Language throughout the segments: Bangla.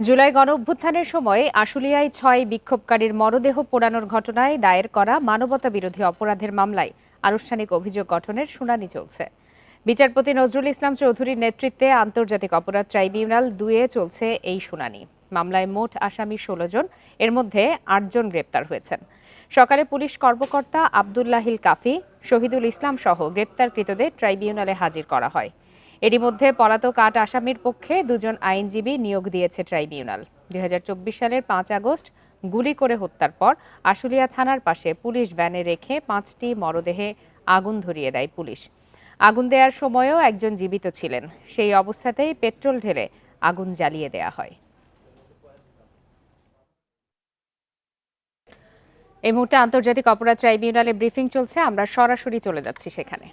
জুলাই গণ অভ্যুত্থানের সময় আশুলিয়ায় ছয় বিক্ষোভকারীর মরদেহ পোড়ানোর ঘটনায় দায়ের করা মানবতা বিরোধী অপরাধের মামলায় আনুষ্ঠানিক অভিযোগ গঠনের শুনানি চলছে। বিচারপতি নজরুল ইসলাম চৌধুরীর নেতৃত্বে আন্তর্জাতিক অপরাধ ট্রাইব্যুনাল দুয়ে চলছে এই শুনানি। মামলায় মোট আসামি ষোলো জন, এর মধ্যে আটজন গ্রেপ্তার হয়েছেন। সকালে পুলিশ কর্মকর্তা আবদুল্লাহিল কাফি, শহীদুল ইসলাম সহ গ্রেপ্তারকৃতদের ট্রাইব্যুনালে হাজির করা হয়। এরই মধ্যে পলাতক আট আসামির পক্ষে দুজন আইনজীবী নিয়োগ দিয়েছে ট্রাইব্যুনাল। দুই সালের পাঁচ আগস্ট গুলি করে হত্যার পর আশুলিয়া থানার পাশে পুলিশ ভ্যানে রেখে পাঁচটি মরদেহে আগুন ধরিয়ে দেয় পুলিশ। আগুন দেওয়ার সময়ও একজন জীবিত ছিলেন। সেই অবস্থাতেই পেট্রোল ঢেলে আগুন জ্বালিয়ে দেয়া হয়। এই মুহূর্তে আন্তর্জাতিক অপরাধ ট্রাইব্যুনালে ব্রিফিং চলছে। আমরা সরাসরি চলে যাচ্ছি সেখানে।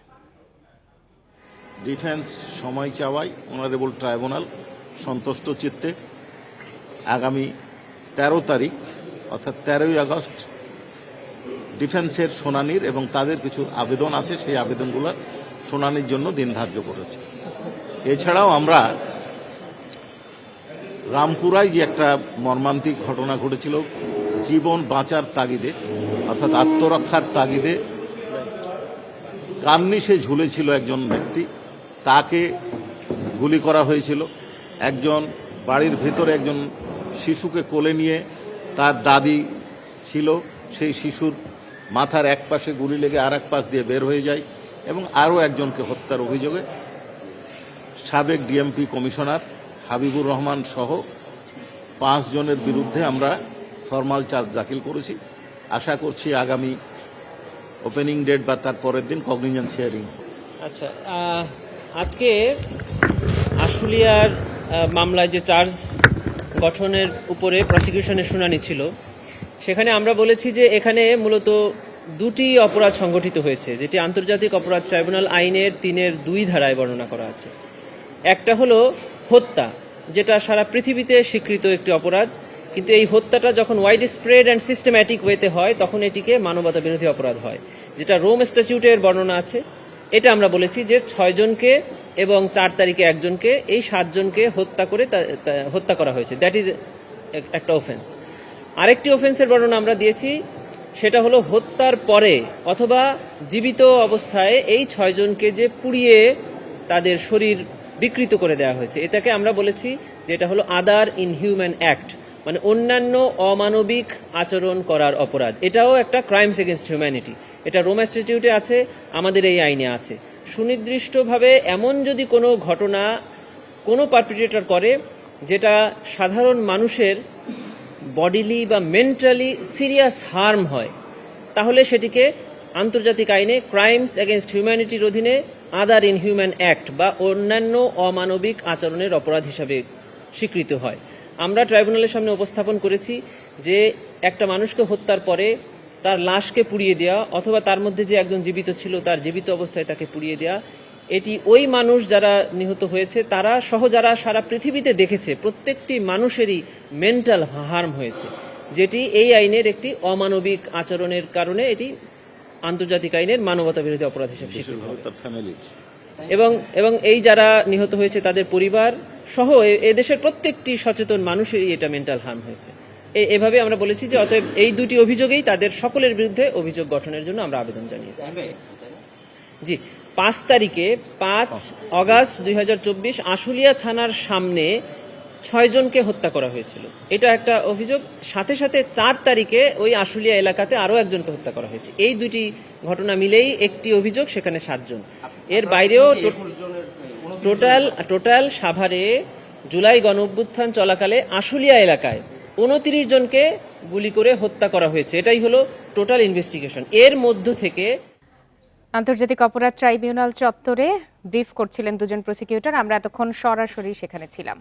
ডিফেন্স সময় চাওয়ায় অনারেবল ট্রাইব্যুনাল সন্তুষ্ট চিত্তে আগামী তেরো তারিখ, অর্থাৎ তেরোই আগস্ট, ডিফেন্সের শুনানির এবং তাদের কিছু আবেদন আছে, সেই আবেদনগুলোর শুনানির জন্য দিন ধার্য করেছে। এছাড়াও আমরা রামপুরায় যে একটা মর্মান্তিক ঘটনা ঘটেছিল, জীবন বাঁচার তাগিদে, অর্থাৎ আত্মরক্ষার তাগিদে কার্নিশে ঝুলেছিল একজন ব্যক্তি। তাকে গুলি করা হয়েছিল। একজন বাড়ির ভেতরে একজন শিশুকে কোলে নিয়ে তার দাদি ছিল, সেই শিশুর মাথার এক পাশে গুলি লেগে আর এক পাশ দিয়ে বের হয়ে যায় এবং আরও একজনকে হত্যার অভিযোগে সাবেক ডিএমপি কমিশনার হাবিবুর রহমান সহ পাঁচ জনের বিরুদ্ধে আমরা ফরমাল চার্জ দাখিল করেছি। আশা করছি আগামী ওপেনিং ডেট বা তার পরের দিন কগনিজেন্স হিয়ারিং আচ্ছা আজকে আশুলিয়ার মামলায় যে চার্জ গঠনের উপরে প্রসিকিউশনের শুনানি ছিল, সেখানে আমরা বলেছি যে এখানে মূলত দুটি অপরাধ সংগঠিত হয়েছে, যেটি আন্তর্জাতিক অপরাধ ট্রাইব্যুনাল আইনের তিনের দুই ধারায় বর্ণনা করা আছে। একটা হলো হত্যা, যেটা সারা পৃথিবীতে স্বীকৃত একটি অপরাধ, কিন্তু এই হত্যাটা যখন ওয়াইড স্প্রেড অ্যান্ড সিস্টেম্যাটিক ওয়েতে হয়, তখন এটিকে মানবতা বিরোধী অপরাধ হয়, যেটা রোম স্ট্যাচিউটের বর্ণনা আছে। এটা আমরা বলেছি যে ছয়জনকে এবং চার তারিখে একজনকে, এই সাতজনকে হত্যা করে হত্যা করা হয়েছে। দ্যাট ইজ একটা অফেন্স আরেকটি অফেন্সের বর্ণনা আমরা দিয়েছি, সেটা হলো হত্যার পরে অথবা জীবিত অবস্থায় এই ছয়জনকে যে পুড়িয়ে তাদের শরীর বিকৃত করে দেওয়া হয়েছে। এটাকে আমরা বলেছি যে এটা হলো আদার ইনহিউম্যান অ্যাক্ট মানে অন্যান্য অমানবিক আচরণ করার অপরাধ। এটাও একটা ক্রাইমস এগেনস্ট হিউম্যানিটি এটা রোম ইনস্টিটিউটে আছে, আমাদের এই আইনে আছে। সুনির্দিষ্টভাবে এমন যদি কোনো ঘটনা কোনো পারপিটেটর করে, যেটা সাধারণ মানুষের বডিলি বা মেন্টালি সিরিয়াস হার্ম হয়, তাহলে সেটিকে আন্তর্জাতিক আইনে ক্রাইমস এগেনস্ট হিউম্যানিটির অধীনে আদার ইনহিউম্যান অ্যাক্ট বা অন্যান্য অমানবিক আচরণের অপরাধ হিসাবে স্বীকৃত হয়। আমরা ট্রাইব্যুনালের সামনে উপস্থাপন করেছি যে একটা মানুষকে হত্যার পরে তার লাশকে পুড়িয়ে দেওয়া অথবা তার মধ্যে যে একজন জীবিত ছিল তার জীবিত অবস্থায় তাকে পুড়িয়ে দেওয়া এটি ওই মানুষ যারা নিহত হয়েছে তারা সহ যারা সারা পৃথিবীতে দেখেছে প্রত্যেকটি মানুষেরই মেন্টাল হার্ম হয়েছে যেটি এই আইনের একটি অমানবিক আচরণের কারণে এটি আন্তর্জাতিক আইনের মানবতা বিরোধী অপরাধ হিসেবে স্বীকৃত। এবং এবং এই যারা নিহত হয়েছে তাদের পরিবার সহ এদেশের প্রত্যেকটি সচেতন মানুষেরই এটা মেন্টাল হার্ম হয়েছে। এভাবে আমরা বলেছি যে অতএব এই দুটি অভিযোগেই তাদের সকলের বিরুদ্ধে অভিযোগ গঠনের জন্য আমরা আবেদন জানিয়েছি। জি, পাঁচ তারিখে পাঁচ অগাস্ট দুই হাজার চব্বিশ আশুলিয়া থানার সামনে ছয়জনকে হত্যা করা হয়েছিল। এটা একটা অভিযোগ। সাথে সাথে চার তারিখে ওই আশুলিয়া এলাকাতে আরও একজনকে হত্যা করা হয়েছে। এই দুটি ঘটনা মিলেই একটি অভিযোগ, সেখানে সাতজন। এর বাইরেও টোটাল টোটাল সাভারে জুলাই গণ অভ্যুত্থান চলাকালে আশুলিয়া এলাকায় উনত্রিশ জনকে গুলি করে হত্যা করা হয়েছে। এটাই হলো টোটাল ইনভেস্টিগেশন। এর মধ্য থেকে আন্তর্জাতিক অপরাধ ট্রাইব্যুনাল চত্বরে ব্রিফ করছিলেন দুজন প্রসিকিউটর। আমরা এতক্ষণ সরাসরি সেখানে ছিলাম।